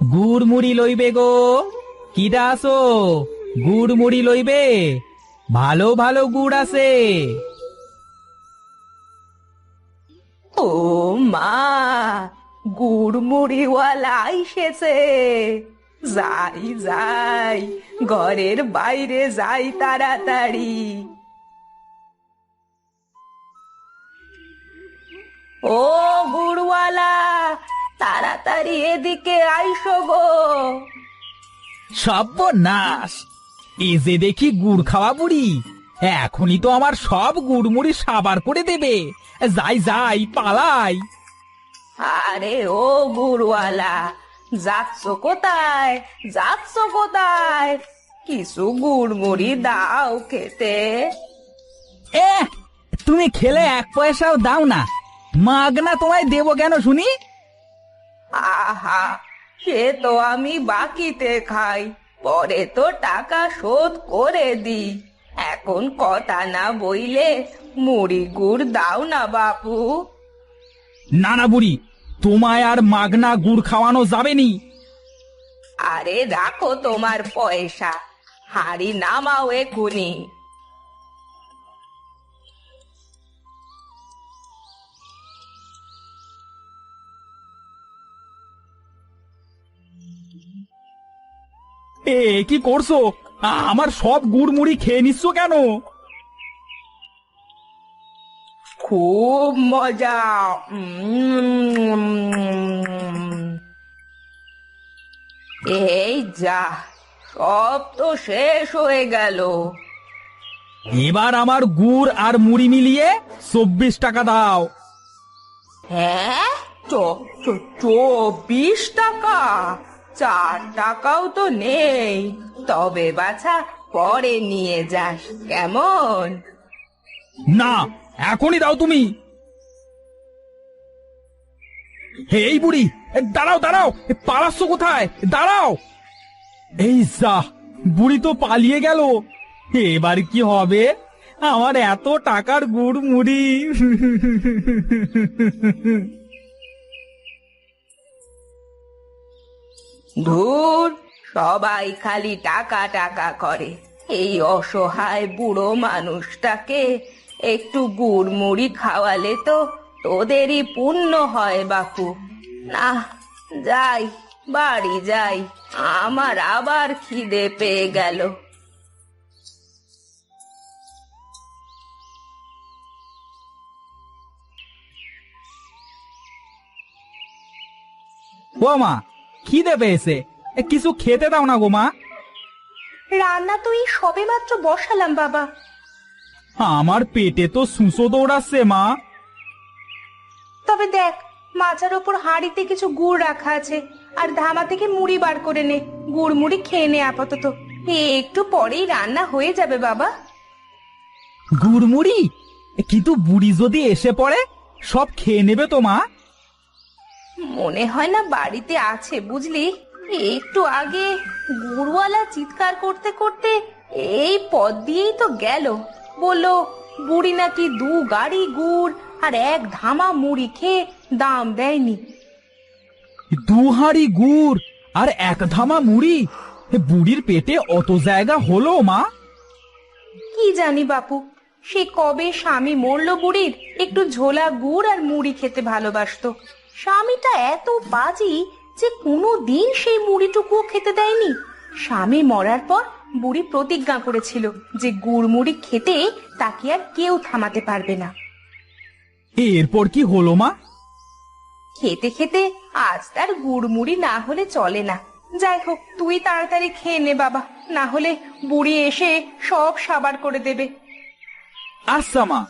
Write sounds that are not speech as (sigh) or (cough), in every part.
গুড় মুড়ি লইবে গো। কিটা আসো গুড় মুড়ি লইবে? ভালো ভালো গুড় আছে। ও মা, গুড়মুড়িওয়ালা এসেছে। যাই যাই, ঘরের বাইরে যাই তাড়াতাড়ি। ও তাড়াতাড়ি এদিকে আইসো গো। সর্বনাশ। এ যে দেখি গুড় খাওয়া বুড়ি। এখনই তো আমার সব গুড় মুড়ি সাবার করে দেবে। যাই যাই পালাই। আরে ও গুড়ওয়ালা যাচ্ছ কোথায়? যাচ্ছ কোথায়? কিছু গুড়মুড়ি দাও খেতে। এ তুমি খেলে এক পয়সাও দাও না। মাগনা তোমায় দেবো কেন শুনি? আহা সে তো আমি বাকিতে খাই। পরে তো টাকা শোধ করে দি এখন কথা না বইলে মুড়ি গুড় দাও না বাপু। না না বুড়ি তোমায় আর মাগনা গুড় খাওয়ানো যাবে নি। আরে রাখো তোমার পয়সা হাড়ি নামাও এখুনি। এ কি করছ? আ- আমার সব গুড় মুড়ি খেয়ে নিচ্ছ কেন? খুব মজা। উম। এই যা সব তো শেষ হয়ে গেল। এবার আমার গুড় আর মুড়ি মিলিয়ে চব্বিশ টাকা দাও। হ্যাঁ? চ- চ- চব্বিশ টাকা? চার টাকাও তো নেই। তবে বাছা পরে নিয়ে যাস। কেমন? না এখনই দাও তুমি। হে, এই বুড়ি দাঁড়াও দাঁড়াও। পালাচ্ছ কোথায়? দাঁড়াও। এই যা বুড়ি তো পালিয়ে গেল। এবার কি হবে? আমার এত টাকার গুড় মুড়ি (laughs) ধুর, সবাই খালি টাকা টাকা করে। এই অসহায় বুড়ো মানুষটাকে একটু গুড় মুড়ি খাওয়ালে তো তোদেরই পুণ্য হয় বাপু। না যাই, বাড়ি যাই, আমার আবার খিদে পেয়ে গেল। ও মা খিদে পেয়েছে। এ, কিছু খেতে দাও না গো মা। রান্না তো এই সবে মাত্র বসালাম বাবা। আমার পেটে তো সুসো দৌড়াচ্ছে মা। তবে দেখ মাচার ওপর হাঁড়িতে কিছু গুড় রাখা আছে আর ধামা থেকে মুড়ি বার করে নে। গুড় মুড়ি খেয়ে নে আপাতত। এ, একটু পরেই রান্না হয়ে যাবে বাবা। গুড় মুড়ি কিন্তু বুড়ি যদি এসে পড়ে সব খেয়ে নেবে তো মা। মনে হয় না বাড়িতে আছে বুঝলি? একটু আগে গুড়ওয়ালা চিৎকার করতে করতে এই পথ দিয়েই তো গেল। বলল বুড়ি নাকি দু গাড়ি গুড় আর এক ধামা মুড়ি খেয়ে দাম দেয়নি। দু হাঁড়ি গুড় আর এক ধামা মুড়ি? এ, বুড়ির পেটে অত জায়গা হলো মা? কি জানি বাপু সে কবে স্বামী মরল বুড়ির একটু ঝোলা গুড় আর মুড়ি খেতে ভালোবাসতো। স্বামীটা এত বাজি যে কোনো দিন সেই মুড়িটুকুও খেতে দেয়নি। স্বামী মরার পর বুড়ি প্রতিজ্ঞা করেছিল যে গুড় মুড়ি খেতে তাকে আর কেউ থামাতে পারবে না। এরপর কি হলো মা? খেতে খেতে আজ তার গুড় মুড়ি না হলে চলে না। যাই হোক তুই তাড়াতাড়ি খেয়ে নে বাবা না হলে বুড়ি এসে সব সাবার করে দেবে। আচ্ছা মা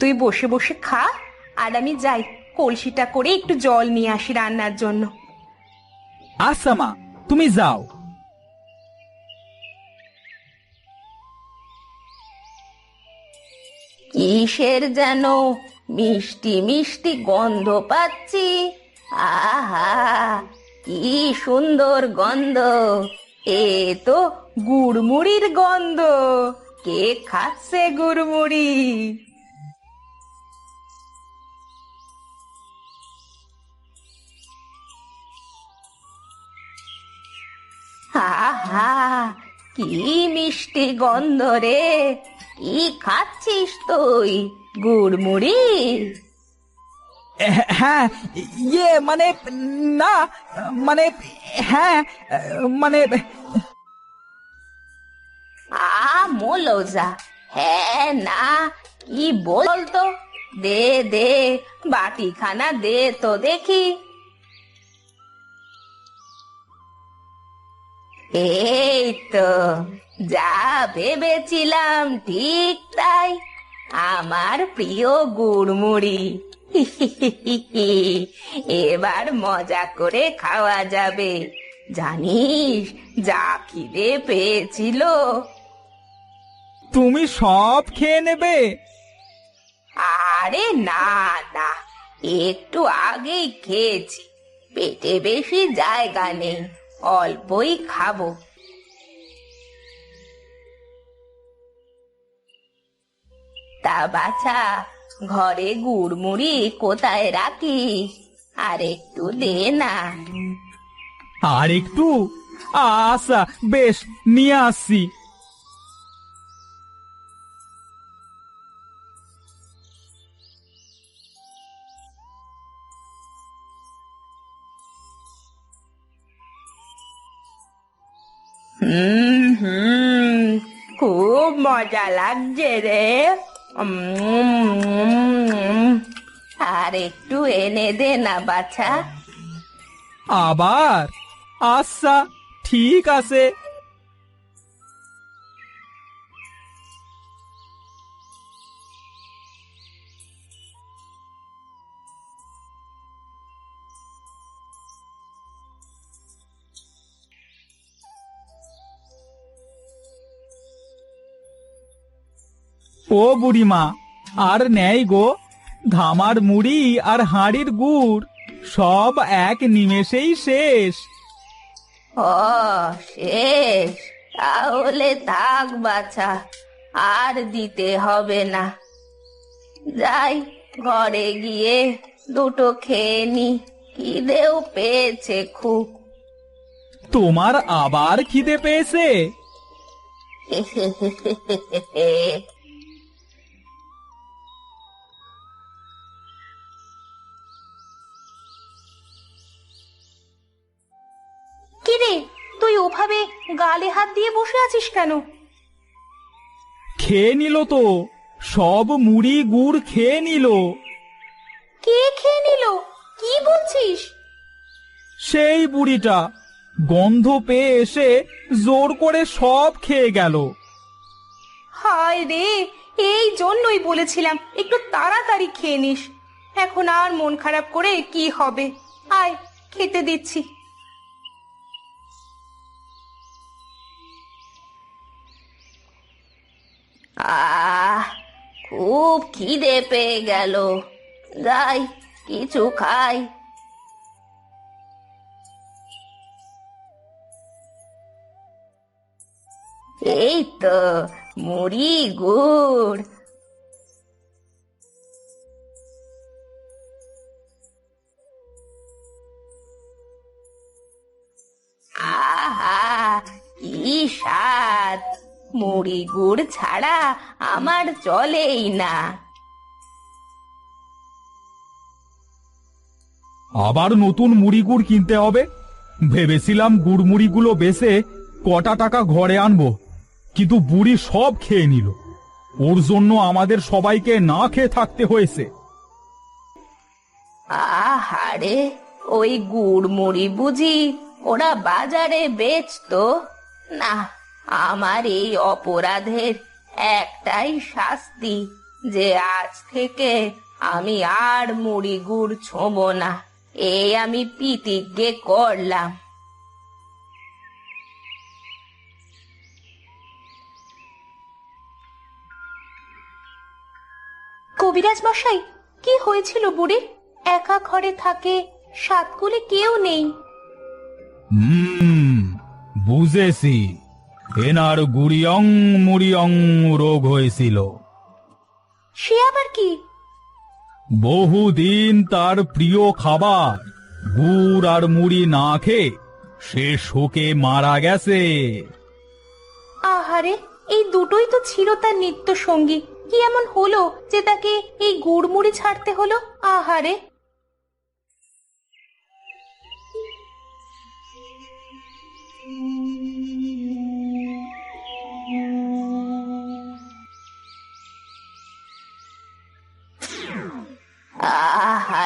তুই বসে বসে খা আর আমি যাই। কলসিটা করে একটু জল নিয়ে আসি রান্নার জন্য। আচ্ছা মা তুমি যাও। কিসের যেন মিষ্টি মিষ্টি গন্ধ পাচ্ছি? আহা কি সুন্দর গন্ধ। এ তো গুড়মুড়ির গন্ধ। কে খাচ্ছে গুড়মুড়ি? আহা কি মিষ্টি গন্ধ রে। কি খাচ্ছিস তুই গুড়মুড়ি? হ্যাঁ ইয়ে মানে না মানে হ্যাঁ মানে আ মোলোজা হ্যাঁ না কি বলতো? দে দে বাটিখানা দে তো দেখি। এই তো যা ভেবেছিলাম ঠিক তাই। আমার প্রিয় গুড়মুড়ি। এবার মজা করে খাওয়া যাবে। জানিস যা খিদে পেয়েছিল। তুমি সব খেয়ে নেবে? আরে না না একটু আগেই খেয়েছি। পেটে বেশি জায়গা নেই। অল্পই খাব। তা বাছা, ঘরে গুড়মুড়ি কোথায় রাখি আর একটু দে না। আর একটু? আচ্ছা বেশ, নিয়ে আসছি মজা লাগছে রে। আর একটু এনে দে না বাছা। আবার? আচ্ছা ঠিক আছে। ও বুড়িমা আর নেই গো। ধামার মুড়ি আর হাঁড়ির গুড় সব এক নিমেষেই শেষ। ও শেষ। তাহলে থাক বাছা আর দিতে হবে না। যাই ঘরে গিয়ে দুটো খেয়ে নি। খিদেও পেয়েছে খুব। তোমার আবার খিদে পেয়েছে? (laughs) কিরে তুই ওভাবে গালে হাত দিয়ে বসে আছিস কেন? খেয়ে নিল তো। সব মুড়ি গুড় খেয়ে নিল। কে খেয়ে নিল? কি বলছিস? সেই বুড়িটা গন্ধ পেয়ে এসে জোর করে সব খেয়ে গেল। হায় রে এই জন্যই বলেছিলাম একটু তাড়াতাড়ি খেয়ে নিস। এখন আর মন খারাপ করে কি হবে? আয় খেতে দিচ্ছি। আহ খুব খিদে পেয়ে গেল। যাই কিছু খাই। এই তো মুড়ি গুড়। মুড়ি গুড় ছাড়া আমার চলেই না। আবার নতুন মুড়ি গুড় কিনতে হবে? ভেবেছিলাম গুড় মুড়িগুলো বেচে কটা টাকা ঘরে আনব কিন্তু বুড়ি সব খেয়ে নিল। ওর জন্য আমাদের সবাইকে না খেয়ে থাকতে হয়েছে। আহারে ওই গুড় মুড়ি বুঝি ওরা বাজারে বেচতো? না আমার এই অপরাধের একটাই শাস্তি যে আজ থেকে আমি আর মুড়ি গুড় ছোঁবো না। এই আমি পিতিজ্ঞে করলাম। কবিরাজ মশাই কি হয়েছিল বুড়ির একা ঘরে থাকে সাতকুলে কেউ নেই। হুম বুঝেছি। এনার গুড়িয়ং মুড়িয়ং রোগ হয়েছিল। সে আবার কি? বহুদিন তার প্রিয় খাবার গুড় আর মুড়ি না খেয়ে সে শোকে মারা গেছে। আহারে এই দুটোই তো ছিল তার নিত্য সঙ্গী কি এমন হলো যে তাকে এই গুড়মুড়ি ছাড়তে হলো? আহারে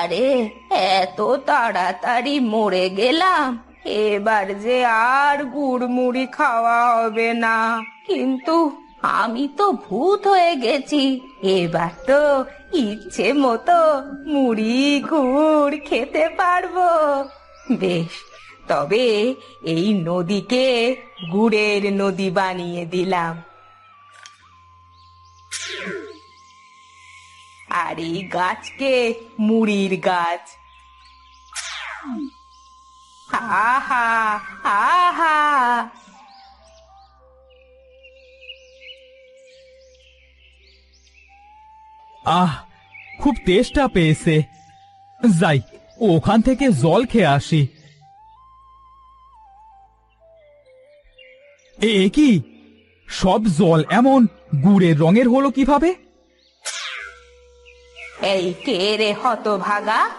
আহারে এত তাড়াতাড়ি মরে গেলাম। এবার যে আর গুড়মুড়ি খাওয়া হবে না। কিন্তু আমি তো ভূত হয়ে গেছি। এবার তো ইচ্ছে মতো মুড়ি, গুড় খেতে পারব। বেশ, তবে এই নদীকে গুড়ের নদী বানিয়ে দিলাম। আর এই গাছকে, মুড়ির গাছ। আহা আহা। আহ, খুব তেষ্টা পেয়েছে। যাই, ওখান থেকে জল খেয়ে আসি। এ কি? সব জল এমন গুড়ের রঙের হলো কীভাবে? এই কে রে হতভাগা?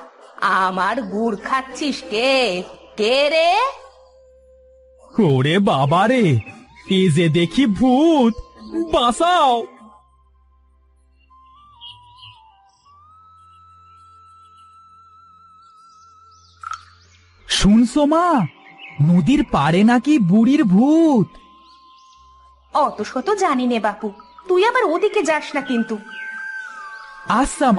আমার গুড় খাচ্ছিস কে? কে রে? ওরে বাবা রে এ যে দেখি ভূত বাঁচাও। শুনছো মা নদীর পারে নাকি বুড়ির ভূত? অত শত জানি নে বাপু তুই আবার ওদিকে যাস না কিন্তু। আচ্ছা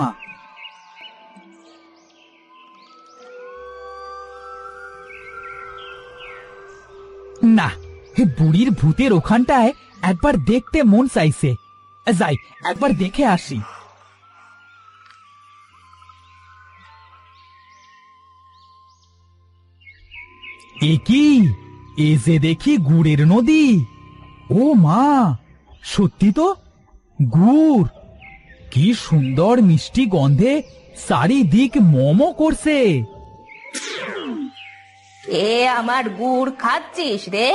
না, হে বুড়ির ভূতের ওখানটায় একবার দেখতে মন চাইছে। যাই, একবার দেখে আসি। এ এ যে দেখি গুড়ের নদী। ও মা, সত্যি তো? গুড়। কি সুন্দর মিষ্টি গন্ধে চারিদিক মোমো করছে। কে আমার গুড় খাচ্ছিস রে?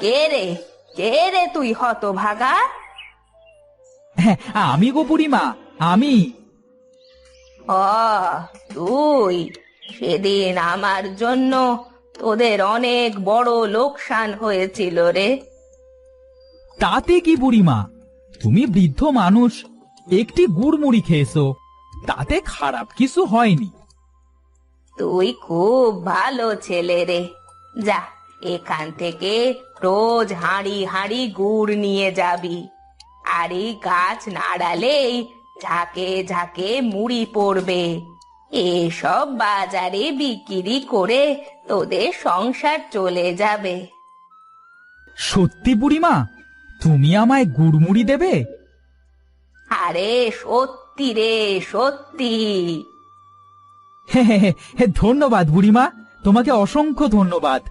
কে রে? কে রে তুই হতভাগা? হ্যাঁ আমি গো বুড়িমা আমি। ও তুই। সেদিন আমার জন্য তোদের অনেক বড় লোকসান হয়েছিল রে। তাতে কি বুড়িমা? তুমি বৃদ্ধ মানুষ একটি গুড়মুড়ি খেয়েছো তাতে খারাপ কিছু হয়নি। তুই খুব ভালো ছেলে রে। যা এখান থেকে রোজ হাঁড়ি হাঁড়ি গুড় নিয়ে যাবি। আর এই গাছ নাড়ালেই ঝাঁকে ঝাঁকে মুড়ি পড়বে। এসব বাজারে বিক্রি করে তোদের সংসার চলে যাবে। সত্যি বুড়িমা তুমি আমায় গুড়মুড়ি দেবে? আরে সত্যি রে সত্যি। ধন্যবাদ বুড়িমা। তোমাকে অসংখ্য ধন্যবাদ।